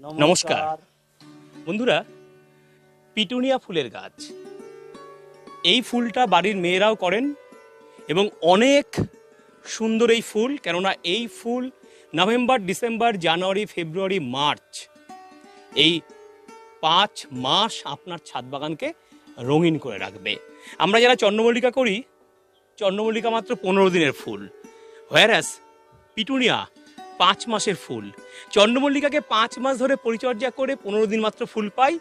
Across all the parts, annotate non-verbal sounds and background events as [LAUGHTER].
নমস্কার। বন্ধুরা, পিটুনিয়া ফুলের গাছ। এই ফুলটা বাড়ির মেয়েরাও করেন এবং অনেক সুন্দর এই ফুল, কেননা এই ফুল November, December, January, February, March, এই পাঁচ মাস আপনার ছাদ বাগানকে রঙিন করে রাখবে। আমরা যারা চন্দ্রমল্লিকা করি, চন্দ্রমল্লিকা মাত্র পনেরো দিনের ফুল। হোয়ারাস পিটুনিয়া পাঁচ মাসের ফুল। চন্দ্রমল্লিকাকে পাঁচ মাস ধরে পরিচর্যা করে পনেরো দিন মাত্র ফুল পাই,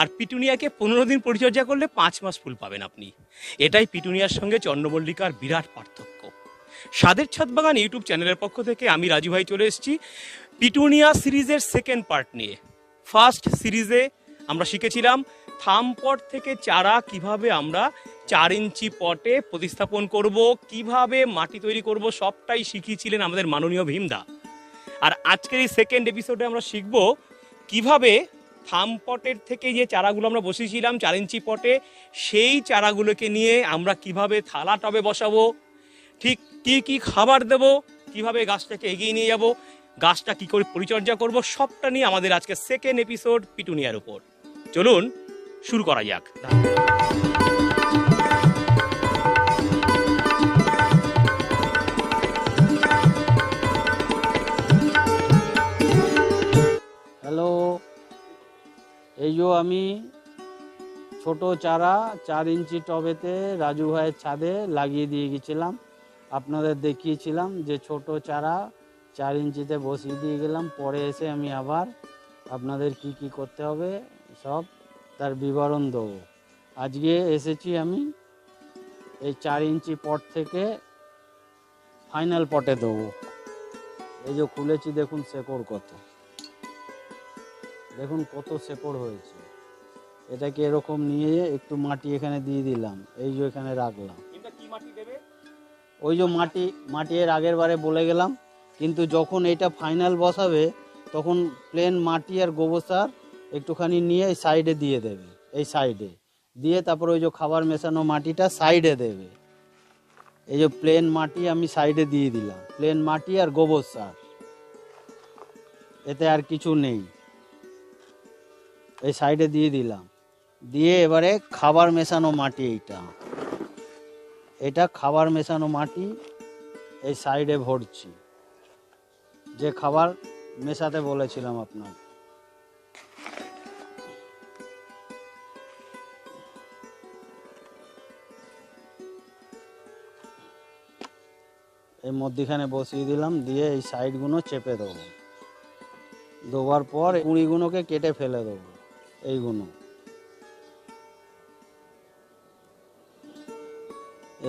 আর পিটুনিয়াকে পনেরো দিন পরিচর্যা করলে পাঁচ মাস ফুল পাবেন আপনি। এটাই পিটুনিয়ার সঙ্গে চন্দ্রমল্লিকার বিরাট পার্থক্য। স্বাদের ছাদ বাগান ইউটিউব চ্যানেলের পক্ষ থেকে আমি রাজু ভাই চলে এসেছি পিটুনিয়া সিরিজের সেকেন্ড পার্ট নিয়ে। ফার্স্ট সিরিজে আমরা শিখেছিলাম থাম পট থেকে চারা কীভাবে আমরা চার ইঞ্চি পটে প্রতিস্থাপন করব, কীভাবে মাটি তৈরি করব, সবটাই শিখিয়েছিলেন আমাদের মাননীয় ভীমদা। আর আজকের এই সেকেন্ড এপিসোডে আমরা শিখব কীভাবে থাম পটের থেকে যে চারাগুলো আমরা বসিয়েছিলাম, চার ইঞ্চি পটে, সেই চারাগুলোকে নিয়ে আমরা কীভাবে থালা টবে বসাবো, ঠিক কি কি খাবার দেব, কীভাবে গাছটাকে এগিয়ে নিয়ে যাব, গাছটা কি করে পরিচর্যা করব, সবটা নিয়ে আমাদের আজকে সেকেন্ড এপিসোড পিটুনিয়ার উপর। চলুন, শুরু করা যাক। হ্যালো। এই যে আমি ছোট চারা চার ইঞ্চি টবেতে রাজু ভাইয়ের ছাদে লাগিয়ে দিয়ে গেছিলাম। আপনাদের দেখিয়েছিলাম যে ছোট চারা চার ইঞ্চিতে বসিয়ে দিয়ে গেলাম। পরে এসে আমি আবার আপনাদের কি কি করতে হবে সব তার বিবরণ দেবো। আজকে এসেছি আমি এই চার ইঞ্চি পট থেকে ফাইনাল পটে দেবো। এই যে খুলেছি দেখুন শেকড় কত। দেখুন কত শেকড় হয়েছে। এটাকে এরকম নিয়ে একটু মাটি এখানে দিয়ে দিলাম। এই যে এখানে রাখলাম। ওই যে মাটি মাটি এর আগের বারে বলে গেলাম। কিন্তু যখন এটা ফাইনাল বসাবে তখন প্লেন মাটি আর গোবর সার একটুখানি নিয়ে এই সাইডে দিয়ে দেবে। এই সাইডে দিয়ে তারপর ওই যে খাবার মেশানো মাটিটা সাইডে দেবে। এই যে প্লেন মাটি আমি সাইডে দিয়ে দিলাম। প্লেন মাটি আর গোবর সার। এতে আর কিছু নেই। এই সাইডে দিয়ে দিলাম। দিয়ে এবারে খাবার মেশানো মাটি এইটা। এটা খাবার মেশানো মাটি এই সাইডে ভরছি। যে খাবার মেশাতে বলেছিলাম আপনার এই মধ্যিখানে বসিয়ে দিলাম, দিয়ে এই সাইডগুলো চেপে দেবো। দেওয়ার পর কুড়িগুলোকে কেটে ফেলে দেবো। এইগুলো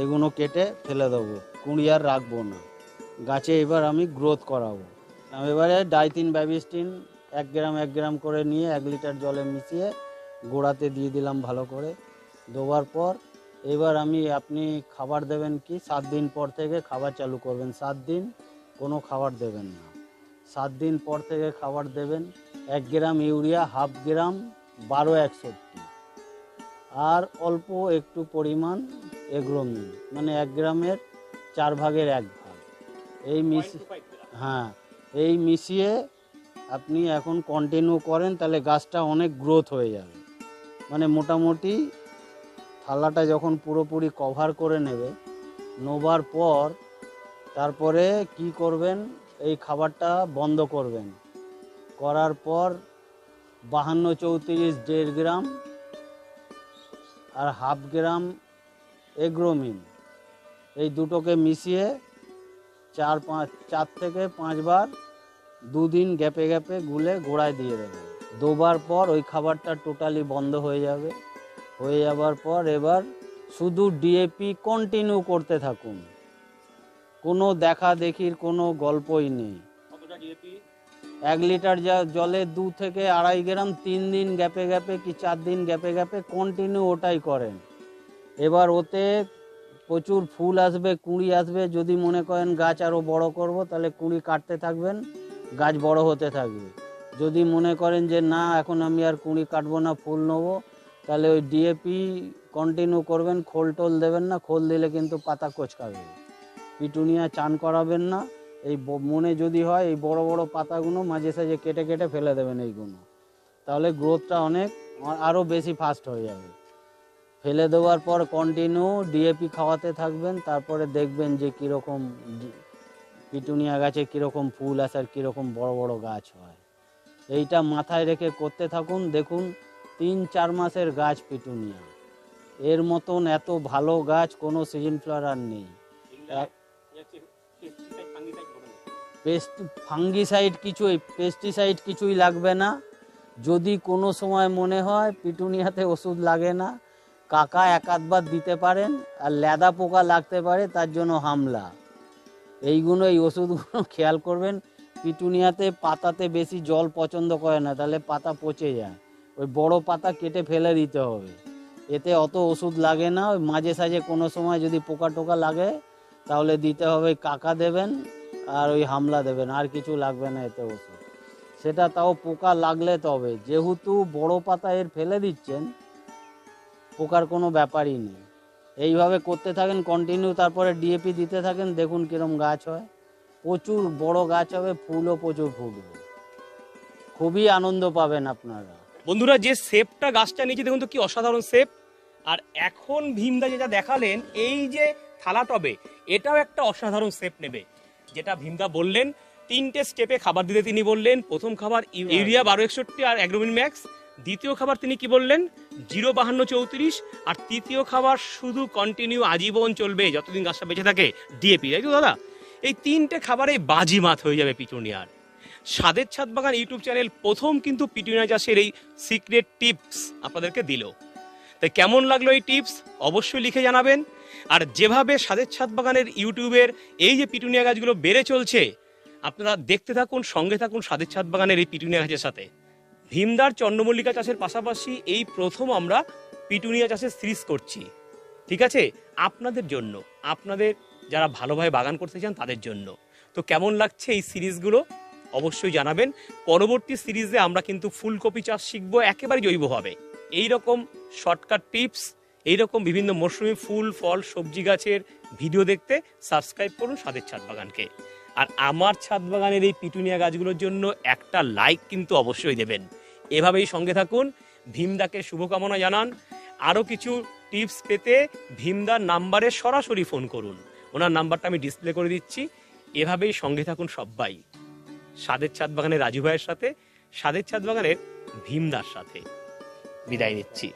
এগুলো কেটে ফেলে দেবো, কুড়ি আর রাখব না। গাছে এবার আমি গ্রোথ করাবো। এবারে ডাইতিন ব্যাবিস্টিন, এক গ্রাম এক গ্রাম করে নিয়ে এক লিটার জলে মিশিয়ে গোড়াতে দিয়ে দিলাম ভালো করে। দেওয়ার পর এবার আমি, আপনি খাবার দেবেন কি, সাত দিন পর থেকে খাবার চালু করবেন। সাত দিন কোনো খাবার দেবেন না। সাত দিন পর থেকে খাবার দেবেন, এক গ্রাম ইউরিয়া, হাফ গ্রাম বারো একষট্টি। আর অল্প একটু পরিমাণ এগ্রোমিন মানে এক গ্রামের চার ভাগের এক ভাগ। এই মিশি হ্যাঁ এই মিশিয়ে আপনি এখন কন্টিনিউ করেন তাহলে গাছটা অনেক গ্রোথ হয়ে যাবে। মানে মোটামুটি থালাটা যখন পুরোপুরি কভার করে নেবে নোবার পর তারপরে কি করবেন? এই খাবারটা বন্ধ করবেন। করার পর বাহান্ন চৌত্রিশ দেড় গ্রাম আর হাফ গ্রাম এগ্রোমিন। এই দুটোকে মিশিয়ে চার পাঁচ, চার থেকে পাঁচবার দুদিন গ্যাপে গ্যাপে গুলে গোড়ায় দিয়ে দেবে। দুবার পর ওই খাবারটা টোটালি বন্ধ হয়ে যাবে। হয়ে যাবার পর এবার শুধু ডিএপি কন্টিনিউ করতে থাকুন। কোনো দেখা দেখির কোনো গল্পই নেই। ডিএপি এক লিটার যা- জলে দু থেকে আড়াই গ্রাম, তিন দিন গ্যাপে গ্যাপে কি চার দিন গ্যাপে গ্যাপে কন্টিনিউ ওটাই করেন। এবার ওতে প্রচুর ফুল আসবে, কুঁড়ি আসবে, যদি মনে করেন গাছ আরও বড় করব, তাহলে কুঁড়ি কাটতে থাকবেন, গাছ বড় হতে থাকবে। যদি মনে করেন যে না, এখন আমি আর কুঁড়ি কাটবো না, ফুল নেব, তাহলে ওই ডিএপি কন্টিনিউ করবেন, খোল টোল দেবেন না, খোল দিলে কিন্তু পাতা কোচকাবে। পিটুনিয়া চান করাবেন না। এই মনে যদি হয় এই বড় বড় পাতাগুলো মাঝে সাঝে কেটে কেটে ফেলে দেবেন এইগুলো। তাহলে গ্রোথটা অনেক আরও বেশি ফাস্ট হয়ে যাবে। ফেলে দেওয়ার পর কন্টিনিউ ডিএপি খাওয়াতে থাকবেন তারপরে দেখবেন যে কীরকম পিটুনিয়া গাছে কীরকম ফুল আসে আর কীরকম বড় বড় গাছ হয়। এইটা মাথায় রেখে করতে থাকুন দেখুন তিন চার মাসের গাছ পিটুনিয়া। এর মতন এত ভালো গাছ কোনো সিজন ফ্লাওয়ার আর নেই। পেস্ট, ফাঙ্গিসাইড কিছুই পেস্টিসাইড কিছুই লাগবে না। যদি কোনো সময় মনে হয় পিটুনিয়াতে ওষুধ লাগে না, কাকা এক আধবার দিতে পারেন, আর লেদা পোকা লাগতে পারে, তার জন্য হামলা। এইগুলো, এই ওষুধগুলো [LAUGHS] খেয়াল করবেন, পিটুনিয়াতে পাতাতে বেশি জল পছন্দ করে না, তাহলে পাতা পচে যায়। ওই বড় পাতা কেটে ফেলে দিতে হবে। এতে অত ওষুধ লাগে না, ওই মাঝে সাঝে কোনো সময় যদি পোকা টোকা লাগে, তাহলে দিতে হবে, কাকা দেবেন। আর ওই হামলা দেবেন আর কিছু লাগবে না এতে ওষুধ সেটা তাও পোকা লাগলে তবে যেহেতু বড় পাতা এর ফেলে দিচ্ছেন, পোকার কোনো ব্যাপারই নেই। এইভাবে করতে থাকেন কন্টিনিউ তারপরে ডিএপি দিতে থাকেন, দেখুন কিরম গাছ হয়। প্রচুর বড় গাছ হবে, ফুলও প্রচুর ফুটবে। খুবই আনন্দ পাবেন আপনারা। বন্ধুরা, যে শেপটা গাছটা নিচে দেখুন তো কি অসাধারণ শেপ। আর এখন ভীমদা যেটা দেখালেন, এই যে থালা টবে, এটাও একটা অসাধারণ শেপ নেবে। যেটা ভীমদা বললেন তিনটে স্টেপে খাবার দিতে তিনি বললেন। প্রথম খাবার ইউ- ইউরিয়া বারো একষট্টি আর অ্যাগ্রোমিন ম্যাক্স। দ্বিতীয় খাবার তিনি কি বললেন? জিরো বাহান্ন চৌত্রিশ। আর তৃতীয় খাবার শুধু কন্টিনিউ আজীবন চলবে যতদিন গাছটা বেঁচে থাকে ডিএপি তাই তো দাদা? এই তিনটে খাবারে বাজি মাত হয়ে যাবে পিটুনিয়ার। স্বাদের ছাদ বাগান ইউটিউব চ্যানেল প্রথম কিন্তু পিটুনিয়া চাষের এই সিক্রেট টিপস আপনাদেরকে দিল। তাই কেমন লাগল এই টিপস অবশ্যই লিখে জানাবেন। আর যেভাবে সাদের ছাদ বাগানের ইউটিউবের এই যে পিটুনিয়া গাছগুলো বেড়ে চলছে, আপনারা দেখতে থাকুন, সঙ্গে থাকুন সাদের ছাদ বাগানের এই পিটুনিয়া গাছের সাথে। ভীমদার চন্দ্রমল্লিকা চাষের পাশাপাশি এই প্রথম আমরা পিটুনিয়া চাষের সিরিজ করছি। ঠিক আছে? আপনাদের জন্য, আপনাদের যারা ভালোভাবে বাগান করতে চান তাদের জন্য। তো কেমন লাগছে এই সিরিজগুলো? অবশ্যই জানাবেন। পরবর্তী সিরিজে আমরা কিন্তু ফুলকপি চাষ শিখব একেবারে জৈবভাবে। এই রকম শর্টকাট টিপস এই রকম বিভিন্ন মরশুমি ফুল, ফল, সবজি গাছের ভিডিও দেখতে সাবস্ক্রাইব করুন স্বাদের ছাদ বাগানকে। আর আমার ছাদ বাগানের এই পিটুনিয়া গাছগুলোর জন্য একটা লাইক কিন্তু অবশ্যই দেবেন। এভাবেই সঙ্গে থাকুন। ভীমদাকে শুভকামনা জানান। আরও কিছু টিপস পেতে ভীমদার নাম্বারে সরাসরি ফোন করুন। ওনার নাম্বারটা আমি ডিসপ্লে করে দিচ্ছি। এভাবেই সঙ্গে থাকুন সবাই স্বাদের ছাদ বাগানের রাজু ভাইয়ের সাথে, স্বাদের ছাদ বাগানের ভীমদার সাথে। বিদায় নিচ্ছি।